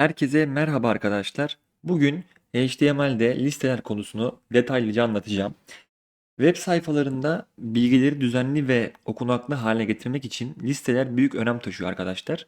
Herkese merhaba arkadaşlar. Bugün HTML'de listeler konusunu detaylıca anlatacağım. Web sayfalarında bilgileri düzenli ve okunaklı hale getirmek için listeler büyük önem taşıyor arkadaşlar.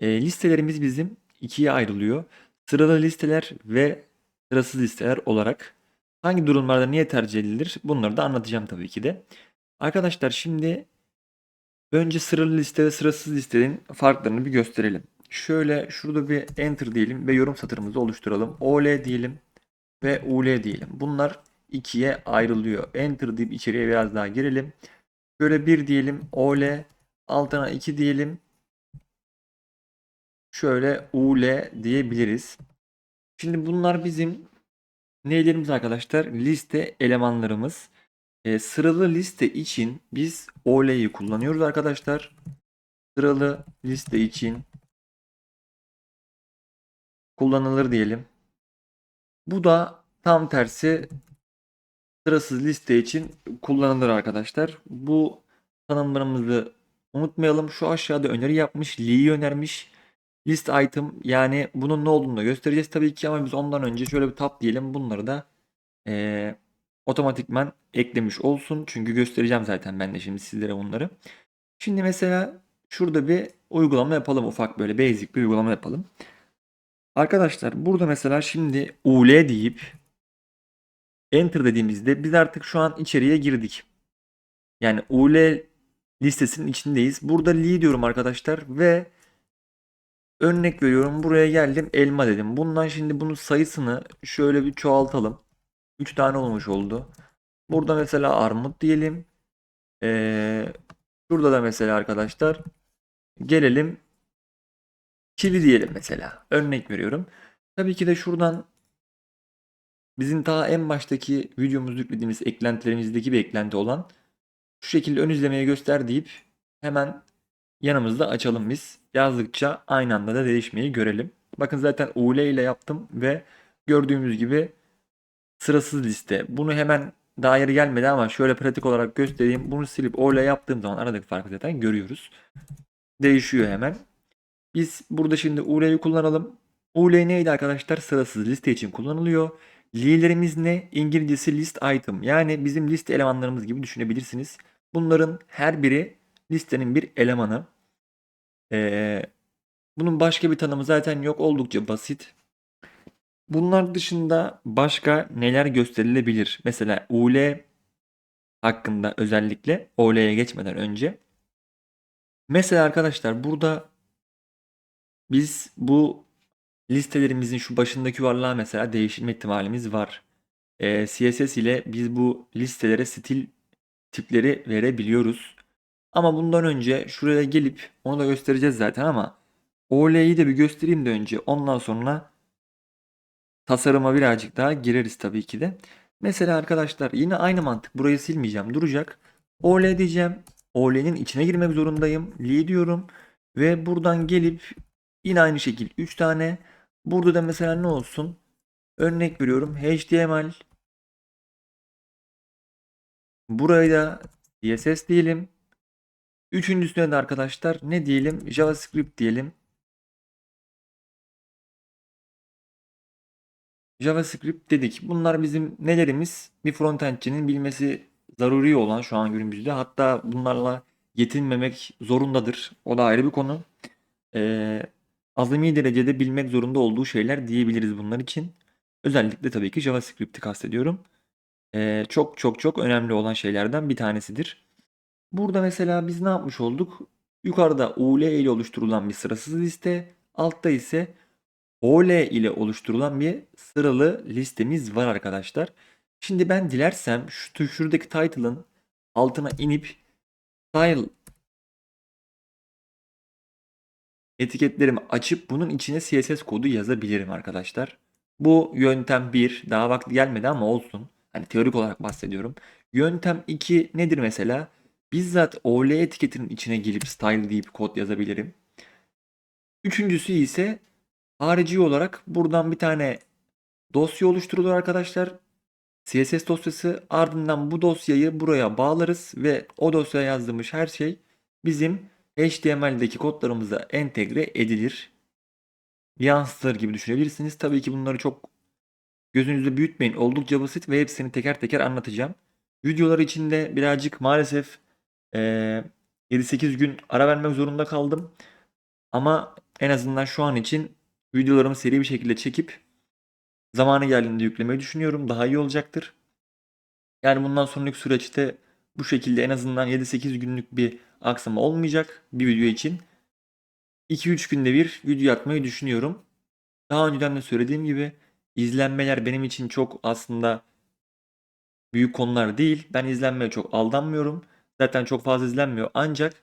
E, listelerimiz bizim ikiye ayrılıyor. Sıralı listeler ve sırasız listeler olarak. Hangi durumlarda niye tercih edilir? Bunları da anlatacağım tabii ki de. Arkadaşlar şimdi önce sıralı liste ve sırasız listenin farklarını bir gösterelim. Şöyle şurada bir enter diyelim ve yorum satırımızı oluşturalım. OL diyelim ve UL diyelim. Bunlar ikiye ayrılıyor. Enter deyip içeriye biraz daha girelim. Şöyle bir diyelim. OL altına 2 diyelim. Şöyle UL diyebiliriz. Şimdi bunlar bizim neylerimiz arkadaşlar? Liste elemanlarımız. E, sıralı liste için biz OL'yi kullanıyoruz arkadaşlar. Sıralı liste için kullanılır diyelim. Bu da tam tersi sırasız liste için kullanılır arkadaşlar. Bu tanımlarımızı unutmayalım. Şu aşağıda öneri yapmış. Lee'yi önermiş. List item yani bunun ne olduğunu da göstereceğiz tabii ki ama biz ondan önce şöyle bir tab diyelim. Bunları da eee, otomatikman eklemiş olsun. Çünkü göstereceğim zaten ben de şimdi sizlere bunları. Şimdi mesela şurada bir uygulama yapalım. Ufak böyle basic bir uygulama yapalım. Arkadaşlar burada mesela şimdi UL deyip enter dediğimizde biz artık şu an içeriye girdik. Yani UL listesinin içindeyiz. Burada Lee diyorum arkadaşlar ve örnek veriyorum buraya geldim elma dedim. Bundan şimdi bunun sayısını şöyle bir çoğaltalım. 3 tane olmuş oldu. Burada mesela armut diyelim. Ee, şurada da mesela arkadaşlar gelelim Çili diyelim mesela. Örnek veriyorum. Tabii ki de şuradan bizim ta en baştaki videomuzda yüklediğimiz eklentilerimizdeki bir eklenti olan şu şekilde ön izlemeyi göster deyip hemen yanımızda açalım biz. Yazdıkça aynı anda da değişmeyi görelim. Bakın zaten UL ile yaptım ve gördüğümüz gibi sırasız liste. Bunu hemen daha yeri gelmedi ama şöyle pratik olarak göstereyim. Bunu silip OL yaptığım zaman aradaki farkı zaten görüyoruz. Değişiyor hemen. Biz burada şimdi UL'yi kullanalım. UL neydi arkadaşlar? Sırasız liste için kullanılıyor. Li'lerimiz ne? İngilizcesi list item. Yani bizim liste elemanlarımız gibi düşünebilirsiniz. Bunların her biri listenin bir elemanı. Ee, bunun başka bir tanımı zaten yok. Oldukça basit. Bunlar dışında başka neler gösterilebilir? Mesela UL hakkında özellikle OL'ye geçmeden önce. Mesela arkadaşlar burada biz bu listelerimizin şu başındaki varlığa mesela değiştirme ihtimalimiz var. Ee, CSS ile biz bu listelere stil tipleri verebiliyoruz. Ama bundan önce şuraya gelip onu da göstereceğiz zaten ama OL'yi de bir göstereyim de önce ondan sonra tasarıma birazcık daha gireriz tabii ki de. Mesela arkadaşlar yine aynı mantık burayı silmeyeceğim duracak. OL diyeceğim. OL'nin içine girmek zorundayım. Li diyorum. Ve buradan gelip Yine aynı şekil 3 tane. Burada da mesela ne olsun? Örnek veriyorum HTML. Burayı da CSS diyelim. Üçüncüsüne de arkadaşlar ne diyelim? JavaScript diyelim. JavaScript dedik. Bunlar bizim nelerimiz? Bir frontendçinin bilmesi zaruri olan şu an günümüzde. Hatta bunlarla yetinmemek zorundadır. O da ayrı bir konu. Ee, azami derecede bilmek zorunda olduğu şeyler diyebiliriz bunlar için. Özellikle tabii ki JavaScript'i kastediyorum. Ee, çok çok çok önemli olan şeylerden bir tanesidir. Burada mesela biz ne yapmış olduk? Yukarıda UL ile oluşturulan bir sırasız liste, altta ise OL ile oluşturulan bir sıralı listemiz var arkadaşlar. Şimdi ben dilersem şu şuradaki title'ın altına inip style etiketlerimi açıp bunun içine CSS kodu yazabilirim arkadaşlar. Bu yöntem 1. Daha vakti gelmedi ama olsun. Hani teorik olarak bahsediyorum. Yöntem 2 nedir mesela? Bizzat OL etiketinin içine gelip style deyip kod yazabilirim. Üçüncüsü ise harici olarak buradan bir tane dosya oluşturulur arkadaşlar. CSS dosyası ardından bu dosyayı buraya bağlarız ve o dosyaya yazdığımız her şey bizim HTML'deki kodlarımıza entegre edilir. yansıtır gibi düşünebilirsiniz. Tabii ki bunları çok gözünüzde büyütmeyin. Oldukça basit ve hepsini teker teker anlatacağım. Videolar içinde birazcık maalesef eee 7-8 gün ara vermek zorunda kaldım. Ama en azından şu an için videolarımı seri bir şekilde çekip zamanı geldiğinde yüklemeyi düşünüyorum. Daha iyi olacaktır. Yani bundan sonraki süreçte bu şekilde en azından 7-8 günlük bir aksama olmayacak bir video için. 2-3 günde bir video atmayı düşünüyorum. Daha önceden de söylediğim gibi izlenmeler benim için çok aslında büyük konular değil. Ben izlenmeye çok aldanmıyorum. Zaten çok fazla izlenmiyor. Ancak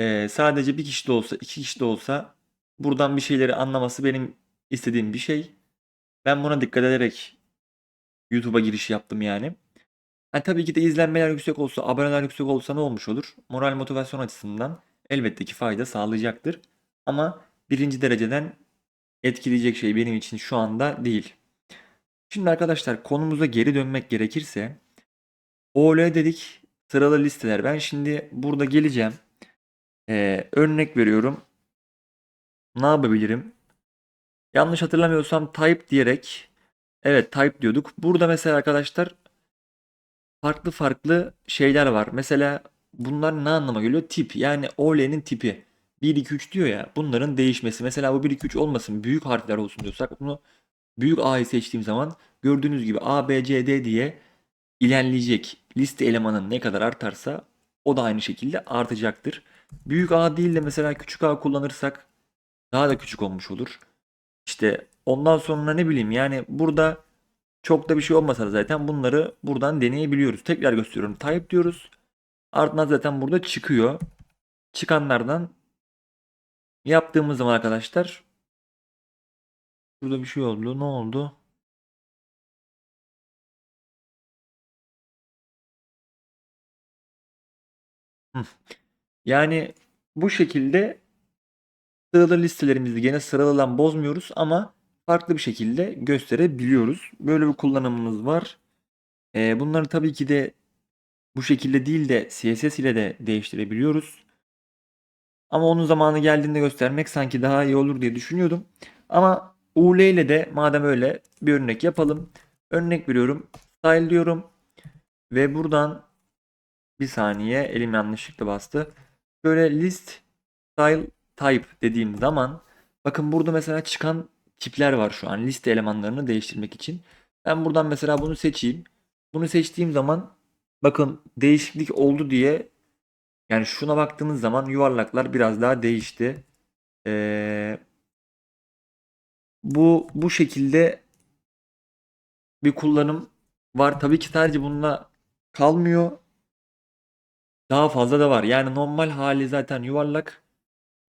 eee, sadece bir kişi de olsa, iki kişi de olsa buradan bir şeyleri anlaması benim istediğim bir şey. Ben buna dikkat ederek YouTube'a giriş yaptım yani. Ha, tabii ki de izlenmeler yüksek olsa, aboneler yüksek olsa ne olmuş olur? Moral motivasyon açısından elbette ki fayda sağlayacaktır. Ama birinci dereceden etkileyecek şey benim için şu anda değil. Şimdi arkadaşlar konumuza geri dönmek gerekirse OL dedik sıralı listeler. Ben şimdi burada geleceğim. Ee, örnek veriyorum. Ne yapabilirim? Yanlış hatırlamıyorsam type diyerek evet type diyorduk. Burada mesela arkadaşlar farklı farklı şeyler var. Mesela bunlar ne anlama geliyor? Tip. Yani OL'nin tipi. 1 2 3 diyor ya. Bunların değişmesi. Mesela bu 1 2 3 olmasın. Büyük harfler olsun diyorsak bunu büyük A'yı seçtiğim zaman gördüğünüz gibi A B C D diye ilerleyecek. Liste elemanın ne kadar artarsa o da aynı şekilde artacaktır. Büyük A değil de mesela küçük A kullanırsak daha da küçük olmuş olur. İşte ondan sonra ne bileyim yani burada çok da bir şey olmasa da zaten bunları buradan deneyebiliyoruz. Tekrar gösteriyorum. Type diyoruz. Ardından zaten burada çıkıyor. Çıkanlardan yaptığımız zaman arkadaşlar burada bir şey oldu. Ne oldu? Yani bu şekilde sıralı listelerimizi gene sıralıdan bozmuyoruz ama farklı bir şekilde gösterebiliyoruz. Böyle bir kullanımımız var. Ee, bunları tabii ki de bu şekilde değil de CSS ile de değiştirebiliyoruz. Ama onun zamanı geldiğinde göstermek sanki daha iyi olur diye düşünüyordum. Ama UL ile de madem öyle bir örnek yapalım. Örnek veriyorum. Style diyorum. Ve buradan bir saniye elim yanlışlıkla bastı. Böyle list style type dediğim zaman bakın burada mesela çıkan tipler var şu an liste elemanlarını değiştirmek için. Ben buradan mesela bunu seçeyim. Bunu seçtiğim zaman bakın değişiklik oldu diye yani şuna baktığınız zaman yuvarlaklar biraz daha değişti. Ee, bu bu şekilde bir kullanım var. Tabii ki sadece bununla kalmıyor. Daha fazla da var. Yani normal hali zaten yuvarlak.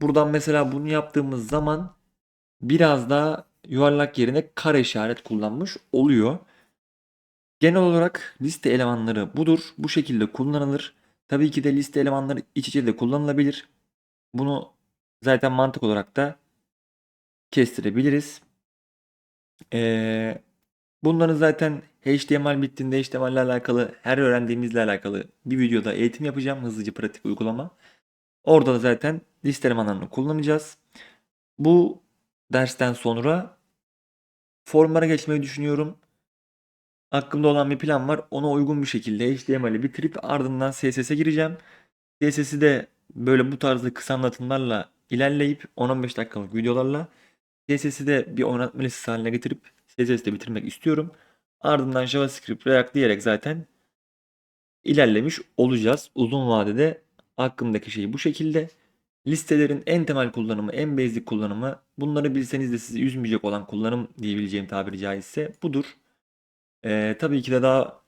Buradan mesela bunu yaptığımız zaman biraz daha yuvarlak yerine kare işaret kullanmış oluyor. Genel olarak liste elemanları budur. Bu şekilde kullanılır. Tabii ki de liste elemanları iç içe de kullanılabilir. Bunu zaten mantık olarak da kestirebiliriz. Ee, bunların zaten HTML bittiğinde HTML ile alakalı her öğrendiğimizle alakalı bir videoda eğitim yapacağım. Hızlıca pratik uygulama. Orada da zaten liste elemanlarını kullanacağız. Bu dersten sonra formlara geçmeyi düşünüyorum. Aklımda olan bir plan var. Ona uygun bir şekilde HTML'i bitirip ardından CSS'e gireceğim. CSS'i de böyle bu tarzda kısa anlatımlarla ilerleyip 10-15 dakikalık videolarla CSS'i de bir oynatma listesi haline getirip CSS'de bitirmek istiyorum. Ardından JavaScript, React diyerek zaten ilerlemiş olacağız. Uzun vadede aklımdaki şey bu şekilde. Listelerin en temel kullanımı, en basic kullanımı, bunları bilseniz de sizi üzmeyecek olan kullanım diyebileceğim tabiri caizse budur. Ee, tabii ki de daha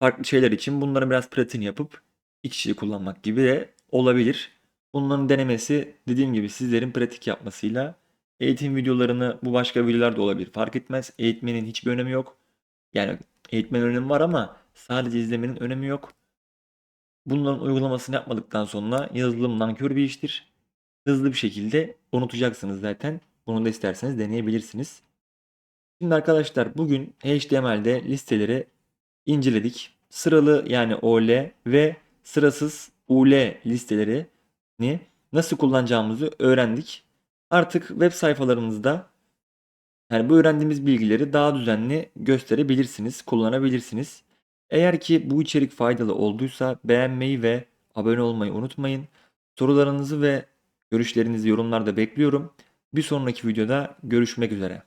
farklı şeyler için bunları biraz pratin yapıp iç içe kullanmak gibi de olabilir. Bunların denemesi dediğim gibi sizlerin pratik yapmasıyla eğitim videolarını bu başka videolar da olabilir fark etmez. Eğitmenin hiçbir önemi yok. Yani eğitmenin önemi var ama sadece izlemenin önemi yok. Bunların uygulamasını yapmadıktan sonra yazılım nankör bir iştir. Hızlı bir şekilde unutacaksınız zaten. Bunu da isterseniz deneyebilirsiniz. Şimdi arkadaşlar bugün HTML'de listeleri inceledik. Sıralı yani OL ve sırasız UL listelerini nasıl kullanacağımızı öğrendik. Artık web sayfalarınızda yani bu öğrendiğimiz bilgileri daha düzenli gösterebilirsiniz, kullanabilirsiniz. Eğer ki bu içerik faydalı olduysa beğenmeyi ve abone olmayı unutmayın. Sorularınızı ve görüşlerinizi yorumlarda bekliyorum. Bir sonraki videoda görüşmek üzere.